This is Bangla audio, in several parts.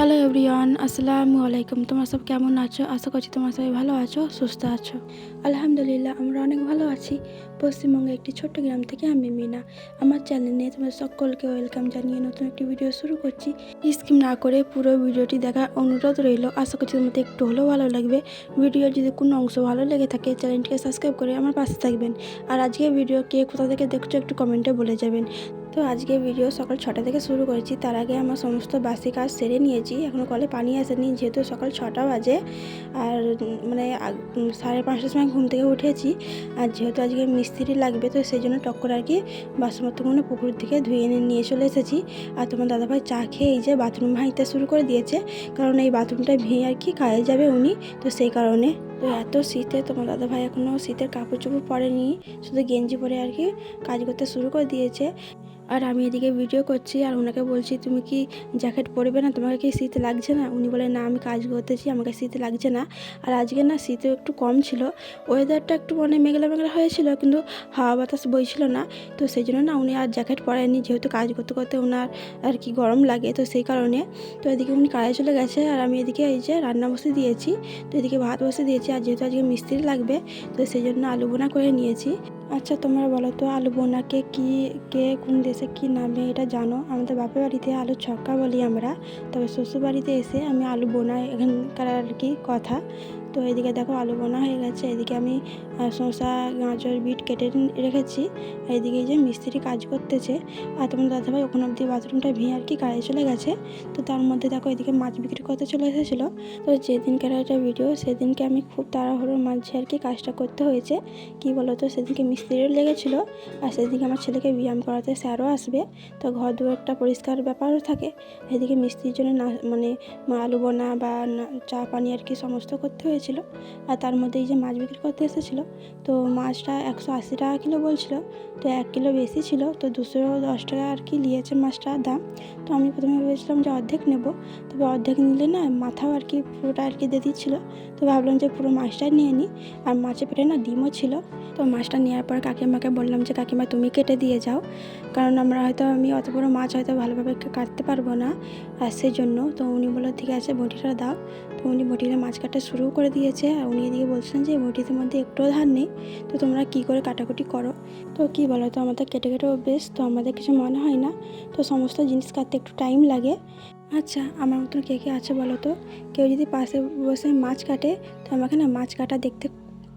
হ্যালো এভরিওয়ান আসসালামু আলাইকুম তোমরা সব কেমন আছো? আশা করছি তোমরা সবাই ভালো আছো, সুস্থ আছো। আলহামদুলিল্লাহ, আমরা অনেক ভালো আছি। পশ্চিমবঙ্গের একটি ছোট্ট গ্রাম থেকে আমি মিনা। আমার চ্যানেলে তোমাদের সকলকে ওয়েলকাম জানিয়ে নতুন একটি ভিডিও শুরু করছি। স্কিম না করে পুরো ভিডিওটি দেখার অনুরোধ রইল। আশা করছি তোমাদের একটু হলেও ভালো লাগবে। ভিডিও যদি কোনো অংশ ভালো লেগে থাকে চ্যানেলটিকে সাবস্ক্রাইব করে আমার পাশে থাকবেন। আর আজকে ভিডিও কে কোথা থেকে দেখছ একটু কমেন্টে বলে যাবেন। তো আজকে ভিডিও সকাল ছটা থেকে শুরু করেছি। তার আগে আমার সমস্ত বাসি কাজ সেরে নিয়েছি। এখনও কলে পানি আসেনি, যেহেতু সকাল ছটা বাজে। আর মানে সাড়ে পাঁচটার সময় ঘুম থেকে উঠেছি। আর যেহেতু আজকে মিস্ত্রি লাগবে, তো সেই জন্য টক্কর আর কি বাসনপত্রগুলো পুকুর থেকে ধুয়ে নিয়ে চলে এসেছি। আর তোমার দাদাভাই চা খেয়ে এই যে বাথরুম ভাঙতে শুরু করে দিয়েছে। কারণ এই বাথরুমটা ভেঙে আর কি কাজে যাবে উনি, তো সেই কারণে। তো এত শীতে তোমার দাদাভাই এখনও শীতের কাপড় চোপড় পরেনি, শুধু গেঞ্জি পরে আর কি কাজ করতে শুরু করে দিয়েছে। আর আমি এদিকে ভিডিও করছি আর ওনাকে বলছি, তুমি কি জ্যাকেট পরবে না? তোমাকে কি শীত লাগছে না? উনি বলে, না, আমি কাজ করতেছি, আমাকে শীত লাগছে না। আর আজকে না শীতও একটু কম ছিল। ওয়েদারটা একটু মানে মেঘলা মেঘলা হয়েছিল, কিন্তু হাওয়া বাতাস বইছিল না। তো সেই জন্য না উনি আর জ্যাকেট পরেননি যেহেতু কাজ করতে করতে ওনার আর কি গরম লাগে, তো সেই কারণে তো এদিকে উনি কাজে চলে গেছে। আর আমি এদিকে এই যে রান্না বসে দিয়েছি, তো এদিকে ভাত বসে দিয়েছি। আর যেহেতু আজকে মিস্ত্রি লাগবে, তো সেই জন্য আলু বোনা করে নিয়েছি। আচ্ছা তোমরা বলো তো, আলু বোনাকে কি, কে কোন দেশে কি নামে এটা জানো? আমাদের বাপের বাড়িতে আলু ছক্কা বলি আমরা, তবে শ্বশুর বাড়িতে এসে আমি আলু বোনা এখানকার আর কি কথা। তো এদিকে দেখো আলু বোনা হয়ে গেছে। এদিকে আমি শসা, গাজর, বিট কেটে রেখেছি। এদিকে যে মিস্ত্রি কাজ করতেছে। আর তোমার দাদাভাই ওখানে অব্দি বাথরুমটা ভেঙে আর কি কাজে চলে গেছে। তো তার মধ্যে দেখো এদিকে মাছ বিক্রি করতে চলে এসেছিল। তো যেদিনকার একটা ভিডিও সেদিনকে আমি খুব তাড়াহুড়োর মাঝে আর কি কাজটা করতে হয়েছে। কি বলো তো সেদিনকে মিস্ত্রিও লেগেছিল। আর সেদিকে আমার ছেলেকে ব্যায়াম করাতে স্যারও আসবে। তো ঘর দুয়ারটা পরিষ্কার ব্যাপারও থাকে। এদিকে মিস্ত্রির জন্য না মানে আলু বোনা বা চা, পানি আর কি সমস্ত করতে হয়েছিল আর তার মধ্যে এই যে মাছ বিক্রি করতে এসেছিল, তো মাছটা একশো আশি টাকা কিলো বলছিল, তো এক কিলো বেশি ছিল, তো দুশো দশ টাকা আর কি নিয়েছে মাছটার দাম। তো আমি প্রথমে ভেবেছিলাম যে অর্ধেক নেব, তবে অর্ধেক নিলে না মাথাও আর কি পুরোটা আর কি দিয়ে দিচ্ছিল, তো ভাবলাম যে পুরো মাছটাই নিয়ে নিই, আর মাছের পেটে না ডিমও ছিল, তো মাছটা নেওয়ার পর কাকিমাকে বললাম যে, কাকিমা, তুমি কেটে দিয়ে যাও, কারণ আমরা হয়তো, আমি অত বড় মাছ হয়তো ভালোভাবে কাটতে পারব না। আর সেই জন্য তো উনি বলল, ঠিক আছে, বটিটা দাও। তো উনি বটিতে মাছ কাটা শুরু করে দিয়েছে আর উনি এদিকে বলছেন যে বটিতে মধ্যে একটু ধার নেই। তো তোমরা কি করে কাটাকুটি করো? তো কি বলো তো, আমাদের কেটে কেটে অভ্যেস, তো আমাদের কিছু মনে হয় না। তো সমস্ত জিনিস কাটতে একটু টাইম লাগে। আচ্ছা আমার মতন কে কে আছে বলো তো? কেউ যদি পাশে বসে মাছ কাটে, তো আমাকে না মাছ কাটা দেখতে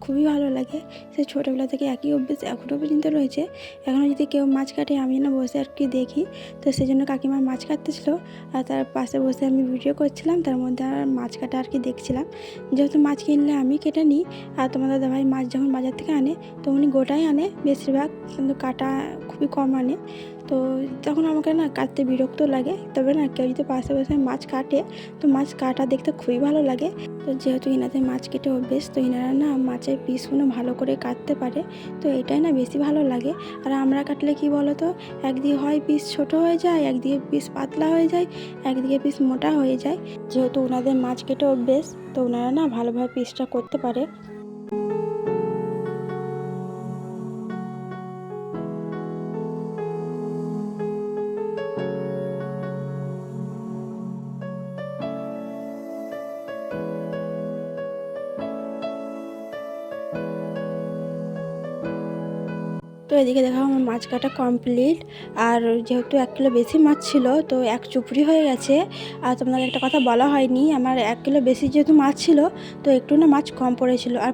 খুবই ভালো লাগে। সে ছোটোবেলা থেকে একই অভ্যেস এখনও পর্যন্ত রয়েছে। এখনও যদি কেউ মাছ কাটে, আমি না বসে আর কি দেখি। তো সেই জন্য কাকিমা মাছ কাটতেছিল। আর তার পাশে বসে আমি ভিডিও করছিলাম। তার মধ্যে আর মাছ কাটা আর কি দেখছিলাম। যেহেতু মাছ কিনলে আমি কেটে নিই, আর তোমার দাদাভাই মাছ যখন বাজার থেকে আনে তো উনি গোটাই আনে। বেশিরভাগ কিন্তু কাটা খুবই কম আনে। তো তখন আমাকে না কাটতে বিরক্ত লাগে। তবে না কেউ যদি পাশে বসে মাছ কাটে, তো মাছ কাটা দেখতে খুবই ভালো লাগে। তো যেহেতু ইনাদের মাছ কেটে অভ্যেস, তো ইনারা না মাছের পিসগুলো ভালো করে কাটতে পারে। তো এটাই না বেশি ভালো লাগে। আর আমরা কাটলে কি বলো তো একদিকে হয় পিস ছোট হয়ে যায়, একদিকে পিস পাতলা হয়ে যায়, একদিকে পিস মোটা হয়ে যায়। যেহেতু ওনাদের মাছ কেটে অভ্যেস, তো ওনারা না ভালোভাবে পিসটা করতে পারে। তো এদিকে দেখো আমার মাছ কাটা কমপ্লিট আর যেহেতু এক কিলো বেশি মাছ ছিল, তো এক চুপড়ি হয়ে গেছে। আর তোমাদের একটা কথা বলা হয়নি, আমার এক কিলো বেশি যেহেতু মাছ ছিল, তো একটু না মাছ কম পড়েছিল। আর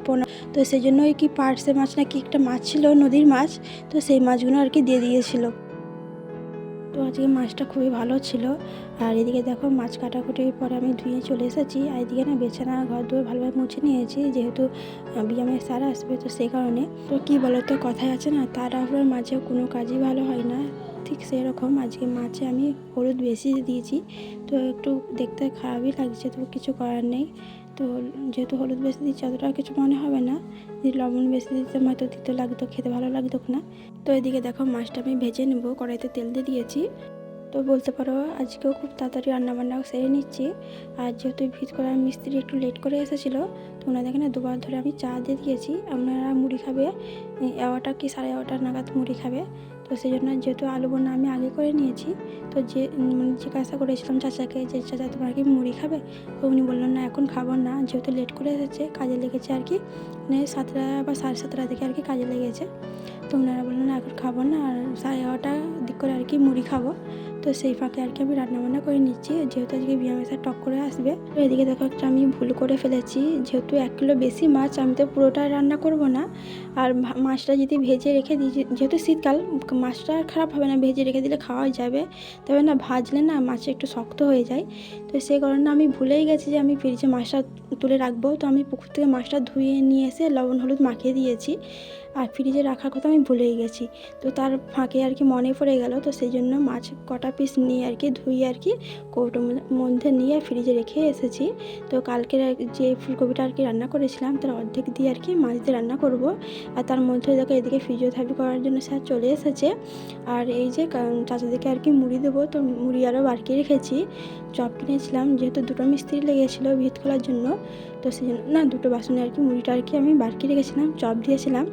তো সেই জন্য ওই কি পার্সে মাছ না কি একটা মাছ ছিল, নদীর মাছ, তো সেই মাছগুলো আর কি দিয়ে দিয়েছিল। তো আজকে মাছটা খুবই ভালো ছিল। আর এদিকে দেখো মাছ কাটাকুটির পরে আমি ধুয়ে চলে এসেছি। আর এদিকে না বেছানা, ঘর দুয়ার ভালোভাবে মুছে নিয়েছি, যেহেতু বিয়ামের স্যার আসবে তো সেই কারণে। তো কী বলো তো কথায় আছে না, তাড়াহুড়োর মাঝে কোনো কাজই ভালো হয় না। ঠিক সেরকম আজকে মাছে আমি হলুদ বেশি দিয়েছি। তো একটু দেখতে খারাপই লাগছে তো কিছু করার নেই। তো যেহেতু হলুদ বেশি দিচ্ছি, অতটা কিছু মনে হবে না। যদি লবণ বেশি দিতে হয়তো দিতে লাগতো, খেতে ভালো লাগতো না। তো এদিকে দেখো মাছটা আমি ভেজে নেব, কড়াইতে তেল দিয়ে দিয়েছি। তো বলতে পারো আজকেও খুব তাড়াতাড়ি রান্নাবান্না সেরে নিচ্ছি। আর যেহেতু ভিত করার মিস্ত্রি একটু লেট করে এসেছিল, তো ওনাদেরকে না দুবার ধরে আমি চা দিয়ে দিয়েছি। আপনারা মুড়ি খাবে এগারোটা কি সাড়ে এগারোটা নাগাদ মুড়ি খাবে। তো সেই জন্য যেহেতু আলু বোনা আমি আগে করে নিয়েছি, তো যে মানে জিজ্ঞাসা করেছিলাম চাচাকে, যে চাচা তোমার কি মুড়ি খাবে? তো উনি বললেন, না, এখন খাব না। যেহেতু লেট করে এসেছে, কাজে লেগেছে আর কি মানে সাতটা বা সাড়ে সাতটা থেকে আর কি কাজে লেগেছে। তো ওনারা বললেন, না, এখন খাব না। আর সাড়ে এগারোটা দিক করে আর কি মুড়ি খাব। তো সেই ফাঁকে আর কি আমি রান্নাবান্না করে নিচ্ছি। যেহেতু আজকে বিয়ামের সাথে টক করে আসবে, তো এদিকে দেখো একটা আমি ভুল করে ফেলেছি। যেহেতু এক কিলো বেশি মাছ, আমি তো পুরোটা রান্না করব না। আর মাছটা যদি ভেজে রেখে দিই যেহেতু শীতকাল, মাছটা খারাপ হবে না, ভেজে রেখে দিলে খাওয়া যাবে। তবে না, ভাজলে না মাছটা একটু শক্ত হয়ে যায়। তো সেই কারণে আমি ভুলেই গেছি যে আমি ফ্রিজে মাছটা তুলে রাখব। তো আমি পুকুর থেকে মাছটা ধুয়ে নিয়ে এসে লবণ, হলুদ মাখিয়ে দিয়েছি। আর ফ্রিজে রাখার কথা আমি ভুলেই গেছি। তো তার ফাঁকে আর কি মনে পড়ে গেল, তো সেই জন্য মাছ কটা পিস নিয়ে আর কি ধুই আর কি কৌটোর মধ্যে- নিয়ে ফ্রিজে রেখে এসেছি। তো কালকের যে ফুলকপিটা আর কি রান্না করেছিলাম, তার অর্ধেক দিয়ে আর কি মাছ দিয়ে রান্না করব। আর তার মধ্যে দেখো এদিকে ফিজিওথেরাপি করার জন্য স্যার চলে এসেছে। আর এই যে চাচাদেরকে আর কি মুড়ি দেবো, তো মুড়ি আরও বাড়কি রেখেছি। চপ কিনেছিলাম, যেহেতু দুটো মিস্ত্রি লেগেছিলো ভিত খোলার জন্য। তো সেই জন্য, না, দুটো বাসনে আর কি মুড়িটা আর কি আমি বাড়কি রেখেছিলাম, চপ দিয়েছিলাম।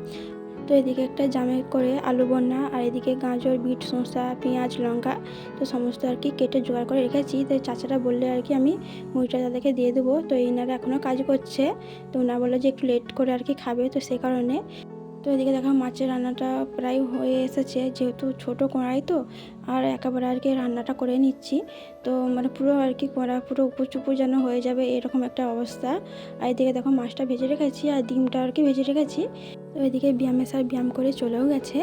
তো এদিকে একটা জামে করে আলু বন্না আর এদিকে গাজর, বিট, শসা, পেঁয়াজ, লঙ্কা, তো সমস্ত আর কি কেটে জোগাড় করে রেখেছি। তো চাচারা বললে আর কি আমি মুড়িটা তাদেরকে দিয়ে দেবো। তো এনারা এখনও কাজ করছে। তো ওনারা বলল যে একটু লেট করে আর কি খাবে তো সে কারণে। তো এদিকে দেখো মাছের রান্নাটা প্রায় হয়ে এসেছে, যেহেতু ছোট কড়াই তো, আর একেবারে আর কি রান্নাটা করে নিচ্ছি। তো মানে পুরো আর কি কড়া পুরো উপর চুপুর যেন হয়ে যাবে এরকম একটা অবস্থা। আর এদিকে দেখো মাছটা ভেজে রেখেছি আর ডিমটা আর কি ভেজে রেখেছি। তো এদিকে ব্যায়ামের স্যার ব্যায়াম করে চলেও গেছে।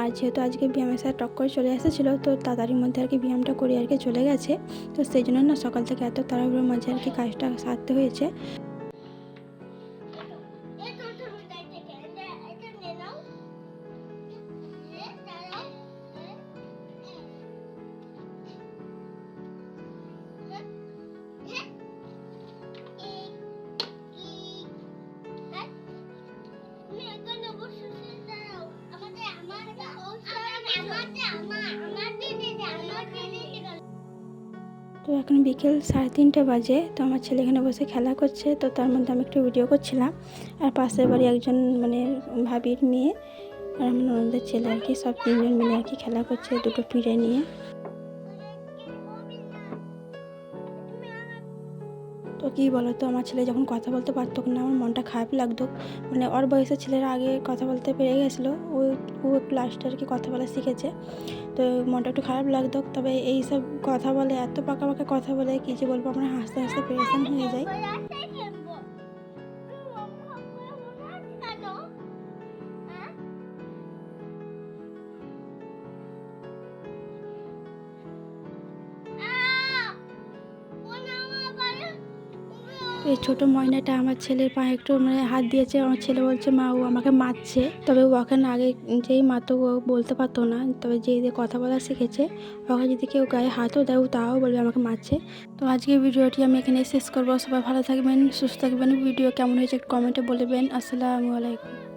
আর যেহেতু আজকে ব্যায়ামের স্যার টক করে চলে এসেছিল, তো তাড়াতাড়ির মধ্যে আর কি ব্যায়ামটা করে আর কি চলে গেছে। তো সেই জন্য না সকাল থেকে এত তাড়াহুড়োর মাঝে আর কি কাজটা সারতে হয়েছে। তো এখন বিকেল সাড়ে তিনটে বাজে, তো আমার ছেলে এখানে বসে খেলা করছে, তো তার মধ্যে আমি একটু ভিডিও করছিলাম। আর পাশের বাড়ি একজন মানে ভাবির মেয়ে, আর আমার ছেলে আর কি, সব তিনজন মিলে আর কি খেলা করছে, দুটো পিড়ে নিয়ে। কী বলো তো আমার ছেলে যখন কথা বলতে পারতো না, আমার মনটা খারাপ লাগতো। মানে ওর বয়সের ছেলেরা আগে কথা বলতে পেরে গেছিল, ও ও একটু আর কি কথা বলা শিখেছে। তো মনটা একটু খারাপ লাগতো, তবে এইসব কথা বলে, এত পাকা পাকা কথা বলে কি যে বলব, আমরা হাসতে হাসতে পেরেশান হয়ে যাই। এই ছোটো ময়নাটা আমার ছেলের পায়ে একটু মানে হাত দিয়েছে। আমার ছেলে বলছে, মা, ও আমাকে মারছে। তবে ও ওখানে আগে যেই মাতো ও বলতে পারতো না। তবে যে যে কথা বলা শিখেছে, ওকে যদি কেউ গায়ে হাতও দেয় তাও বলবে আমাকে মারছে। তো আজকে ভিডিওটি আমি এখানে শেষ করব। সবাই ভালো থাকবেন, সুস্থ থাকবেন। ভিডিও কেমন হয়েছে কমেন্টে বলবেন আসসালামু আলাইকুম।